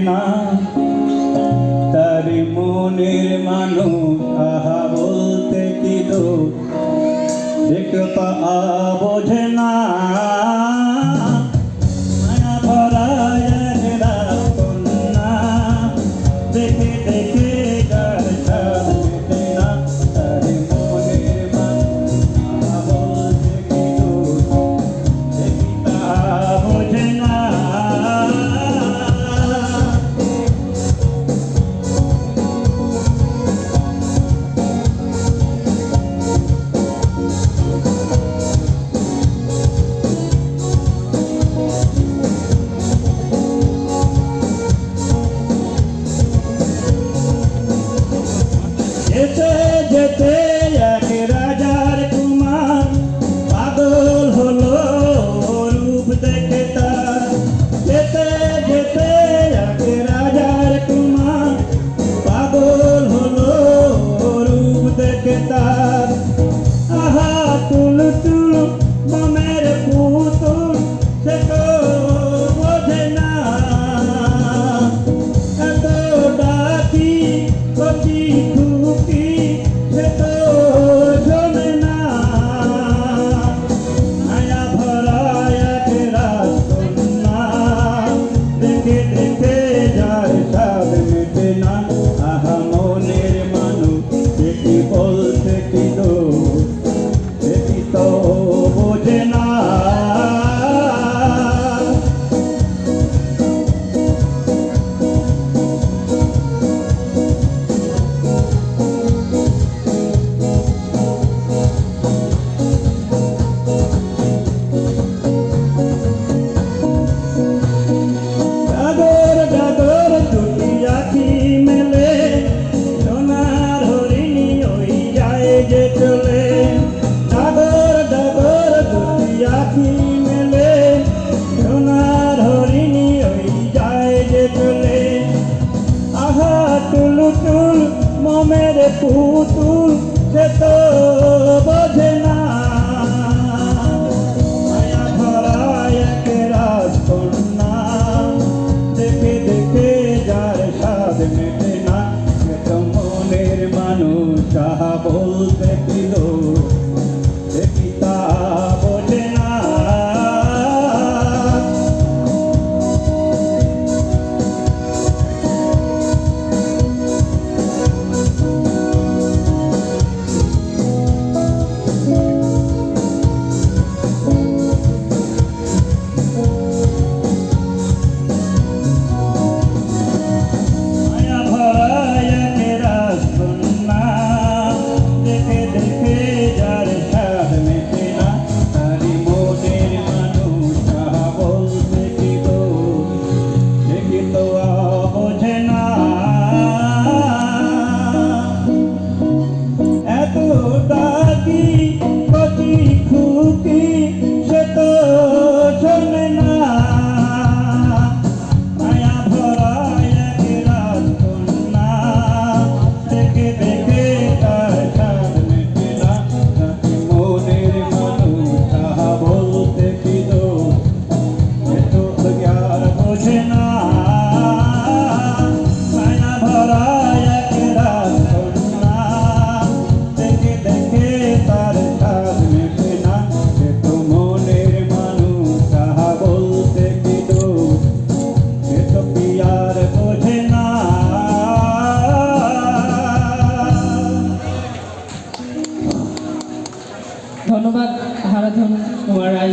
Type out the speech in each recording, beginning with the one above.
না তার মনের মানুষ আহা বলতে কি দো দেখতে বোঝে না। It's a পুতুল, মমের পুতুল, সে তো বোঝে না। মায়া ধরা এক রাজকন্যা, দেখে যার না। মানুষ বলতে দিল।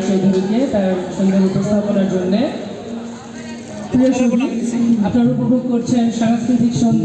চৌধুরীকে তার উপস্থাপনার জন্যে। আপনারা উপভোগ করছেন সাংস্কৃতিক সন্ধ্যা